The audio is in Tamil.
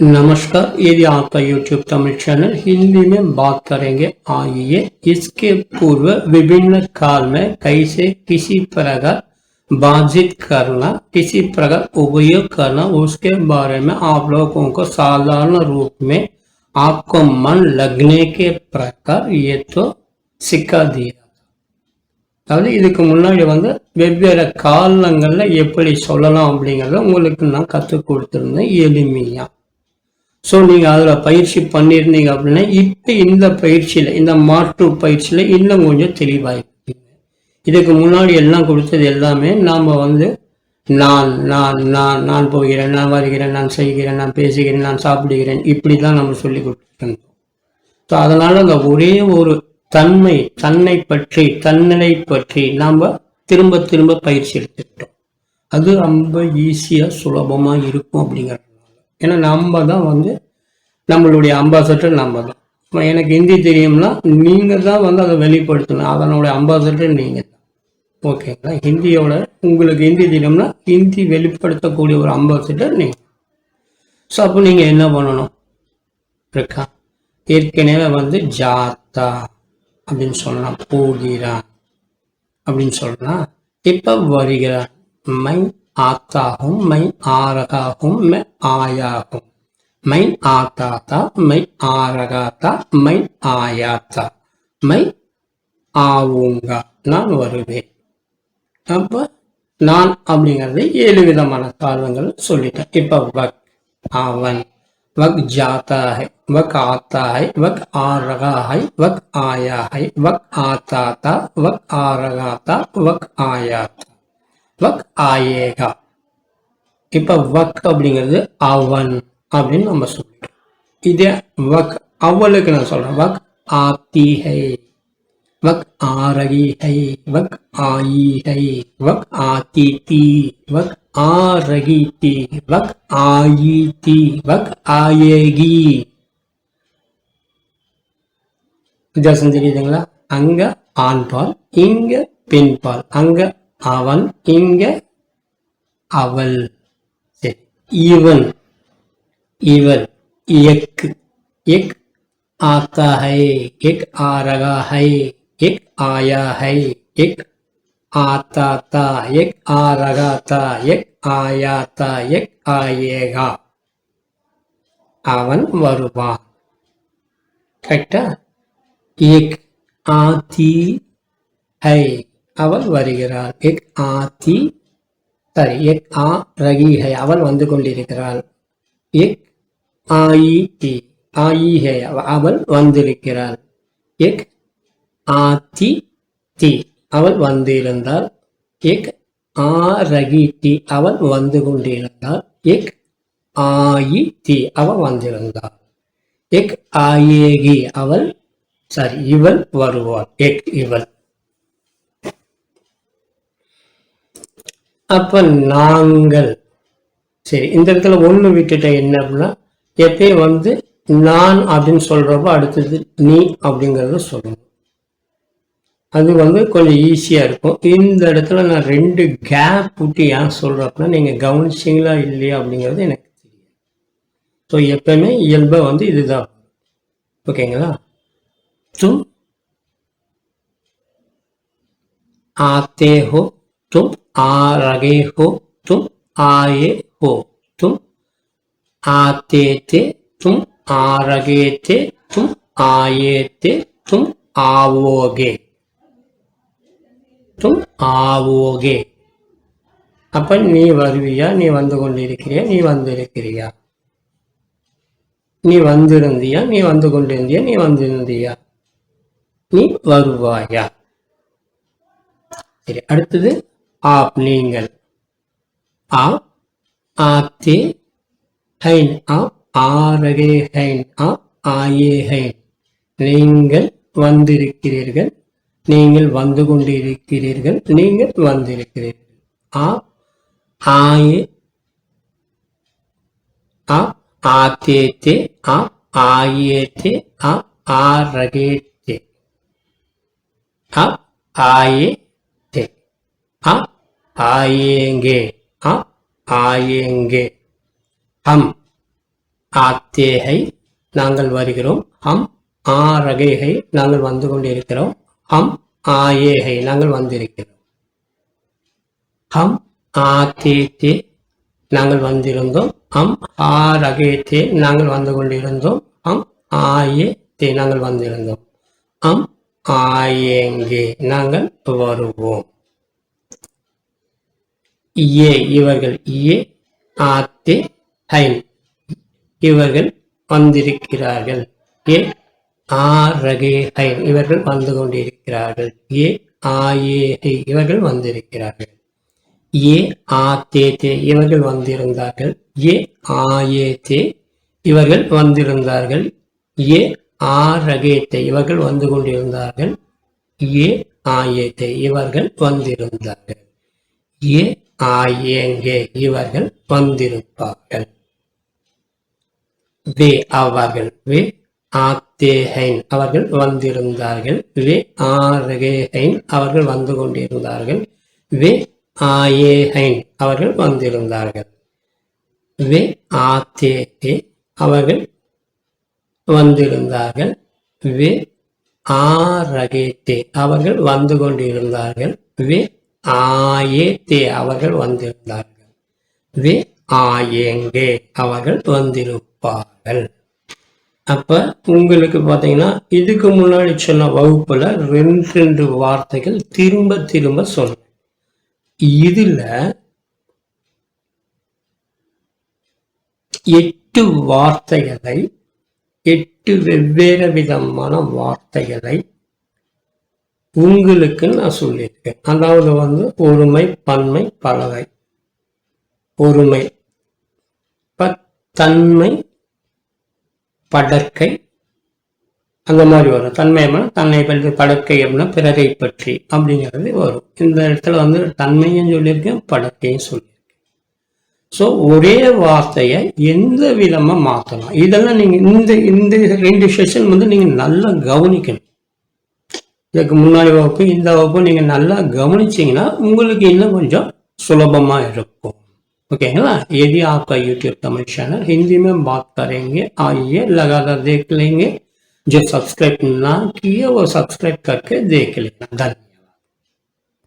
नमस्कार ये आपका YouTube तमिल चैनल हिंदी में बात करेंगे आइए इसके पूर्व विभिन्न काल में कैसे किसी प्रकार बाधित करना किसी प्रकार उपयोग करना उसके बारे में आप लोगों को साधारण रूप में आपको मन लगने के प्रकार ये तो सिखा दिया அதாவது இதுக்கு முன்னாடி வந்து வெவ்வேறு காலங்கள்ல எப்படி சொல்லலாம் அப்படிங்கிறத உங்களுக்கு நான் கற்றுக் கொடுத்துருந்தேன் எளிமையா ஸோ நீங்கள் அதில் பயிற்சி பண்ணியிருந்தீங்க அப்படின்னா இப்போ இந்த பயிற்சியில் இந்த மாற்று பயிற்சியில் இன்னும் கொஞ்சம் தெளிவாயிருப்பீங்க இதுக்கு முன்னாடி எல்லாம் கொடுத்தது எல்லாமே நாம் வந்து நான் நான் நான் நான் போகிறேன் நான் வருகிறேன் நான் செய்கிறேன் நான் பேசுகிறேன் நான் சாப்பிடுகிறேன் இப்படி தான் நம்ம சொல்லி கொடுத்துருந்தோம். ஸோ அதனால் அந்த ஒரே ஒரு தன்மை தன்னை பற்றி தன்னிலை பற்றி நாம் திரும்ப திரும்ப பயிற்சி எடுத்துக்கிட்டோம். அது ரொம்ப ஈஸியாக சுலபமாக இருக்கும் அப்படிங்கிறது ஏன்னா நம்ம தான் வந்து நம்மளுடைய அம்பாசடர் நம்ம தான் எனக்கு ஹிந்தி தெரியும்னா நீங்கள் தான் வந்து அதை வெளிப்படுத்தணும். அதனுடைய அம்பாசடர் நீங்கள் தான் ஓகேங்களா? ஹிந்தியோட உங்களுக்கு ஹிந்தி தெரியும்னா ஹிந்தி வெளிப்படுத்தக்கூடிய ஒரு அம்பாசடர் நீங்கள் ஸோ அப்போ நீங்கள் என்ன பண்ணணும்? இருக்கா? ஏற்கனவே வந்து ஜாத்தா அப்படின்னு சொல்லலாம். போகிறான் அப்படின்னு சொல்லலாம். இப்போ வருகிறான் my ஆத்தாகும் my ஆரகாகும் my ஆயாகும் my ஆத்தாத்தா my ஆரகாத்தா my ஆயாத்தா my ஆவுங்க நான் வருவேன் அப்ப நான் அப்படிங்கிறது ஏழு விதமான காரணங்கள் சொல்லிட்டேன் இப்ப வக் அவன் वक जाता है वक आता है वक आ रहा है वक आया है वक आता था वक आ रहा था वक आया था வக் ஆயேகா. இப்போ வக் அப்படிங்கிறது அவன் அப்படின்னு நம்ம சொல்லிட்டோம் இதே வக் அவளுக்கு நான் சொல்கிறேன் வக் ஆப்தி ஹை வக் ஆரகி ஹை வக் ஆயி ஹை வக் ஆதி தி வக் ஆரகி தி வக் ஆயி தி வக் ஆயேகி. வித்தியாசம் தெரியுதுங்களா? அங்க ஆண்பால் இங்க பெண்பால். அங்க அவன் இங்க அவள் சரி இவன் இவள் எக் எக் आता है एक आ रहा है एक आया है एक आता था एक आ रहा था एक आया था एक आएगा அவன் வருவான் கரெக்டா एक आती है அவள் வருகிறாள். எக் ஆத்தி சாரி எக் ஆ ரகிஹை அவள் வந்து கொண்டிருக்கிறாள். எக் ஆயி ஆயிஹை அவள் வந்திருக்கிறாள். எக் ஆத்தி தி அவள் வந்திருந்தாள். எக் ஆ ரகி அவள் வந்து கொண்டிருந்தாள். எக் ஆயி தி அவள் வந்திருந்தாள். எக் ஆயேகி அவள் சாரி இவள் வருவாள். எக் இவள். அப்ப நாங்கள். சரி இந்த இடத்துல ஒண்ணு விட்டுட்டேன் என்ன அப்படின்னா எப்பயும் வந்து நான் அப்படின்னு சொல்றப்ப அடுத்தது நீ அப்படிங்கறத சொல்லணும். அது வந்து கொஞ்சம் ஈஸியாக இருக்கும். இந்த இடத்துல நான் ரெண்டு கேப் விட்டு ஏன் சொல்கிறப்பனா நீங்கள் கவனிச்சிங்களா இல்லையா அப்படிங்கிறது எனக்கு தெரியும் ஸோ எப்பயுமே இயல்பாக வந்து இதுதான். ஓகேங்களா தும் ஆத்தே ஹோ தும் ஆரகை ஹோ தும் ஆயே ஹோ தும் ஆத்தே தே தும் ஆரகே தே தும் ஆயே தே தும் ஆவோகே. தும் ஆவோகே. அப்ப நீ வருவியா? நீ வந்து கொண்டிருக்கிறியா? நீ வந்திருக்கிறியா? நீ வந்திருந்தியா? நீ வந்து கொண்டிருந்தியா? நீ வந்திருந்தியா? நீ வருவாயா? சரி அடுத்தது ஆப் நீங்கள். ஆ ஆத்தே ஹைன் ஆ ஆரகே ஹைன் ஆ ஆயே ஹைன். நீங்கள் வந்திருக்கிறீர்கள். நீங்கள் வந்து கொண்டிருக்கிறீர்கள். நீங்கள் வந்திருக்கிறீர்கள். ஆ ஆயே ஆ ஆத்தே தே ஆ ஆயே தே ஆ ஆ ரகே தே. ஆ ஆயே தே. ஆ ஆயேங்கே. ஆ? ஆயேங்கே. हम ஆத்தே ஹை நாங்கள் வருகிறோம். ஹம். ஆ ரகே ஹை நாங்கள் வந்து கொண்டிருக்கிறோம். ஹம். ஆயே ஹை நாங்கள் வந்திருக்கிறோம். ஹம். ஆத்தே தே நாங்கள் வந்திருந்தோம். ஹம். ஆ ரகே தே நாங்கள் வந்து கொண்டிருந்தோம். ஹம். ஆயே தே நாங்கள் வந்திருந்தோம். ஹம். ஆயேங்கே நாங்கள் வருவோம். ஏ இவர்கள் ஏ ஆத்தே ஹைன் இவர்கள் வந்திருக்கிறார்கள். ஏ ஆ ரகே ஹைன் இவர்கள் வந்து கொண்டிருக்கிறார்கள். ஏ ஆயே இவர்கள் வந்திருக்கிறார்கள். ஏ ஆ தே தே. இவர்கள் வந்திருந்தார்கள். ஏ ஆயே தே. இவர்கள் வந்திருந்தார்கள். ஏ ஆ ரகே தே. இவர்கள் வந்து கொண்டிருந்தார்கள். ஏ ஆயே தே. இவர்கள் வந்திருந்தார்கள். ஏ ஆயேங்கே இவர்கள் வந்திருப்பார்கள். வே அவர்கள் வே ஆத்தேஹைன் அவர்கள் வந்திருந்தார்கள். வே ஆரகேஹைன் அவர்கள் வந்து கொண்டிருந்தார்கள். வே ஆயேஹைன் அவர்கள் வந்திருந்தார்கள். வே ஆத்தே அவர்கள் வந்திருந்தார்கள். வே ஆரகேத்தே அவர்கள் வந்து கொண்டிருந்தார்கள். வே ஆயேத்தே அவர்கள் வந்திருந்தார்கள். வே ஆயேங்கே அவர்கள் வந்திருப்பார்கள். அப்ப உங்களுக்கு பாத்தீங்கன்னா இதுக்கு முன்னாடி சொன்ன வகுப்புல ரெண்டு ரெண்டு வார்த்தைகள் திரும்ப திரும்ப சொன்னேன். இதுல எட்டு வார்த்தைகளை எட்டு வெவ்வேறு விதமான வார்த்தைகளை உங்களுக்கு நான் சொல்லியிருக்கேன். அதாவது வந்து ஒருமை பன்மை பலகை. ஒருமை தன்மை படற்கை. அந்த மாதிரி வரும். தன்மை தன்னை பற்றி படற்கை அப்படின்னா பிறரை பற்றி அப்படிங்கிறது வரும். இந்த இடத்துல வந்து தன்மையும் சொல்லியிருக்கேன் படற்கையும் சொல்லியிருக்கேன். ஸோ ஒரே வார்த்தையை எந்த விதமாக மாற்றலாம் இதெல்லாம் நீங்கள் இந்த இந்த ரெண்டு செஷன் வந்து நீங்கள் நல்லா கவனிக்கணும். இதுக்கு முன்னாடி வகுப்பு இந்த வகுப்பு நீங்கள் நல்லா கவனிச்சிங்கன்னா உங்களுக்கு இன்னும் கொஞ்சம் सुलभमा रखो ओके है ना यदि आपका यूट्यूब तमिल चैनल हिंदी में बात करेंगे आइए लगातार देख लेंगे जो सब्सक्राइब ना किए वो सब्सक्राइब करके देख लेना धन्यवाद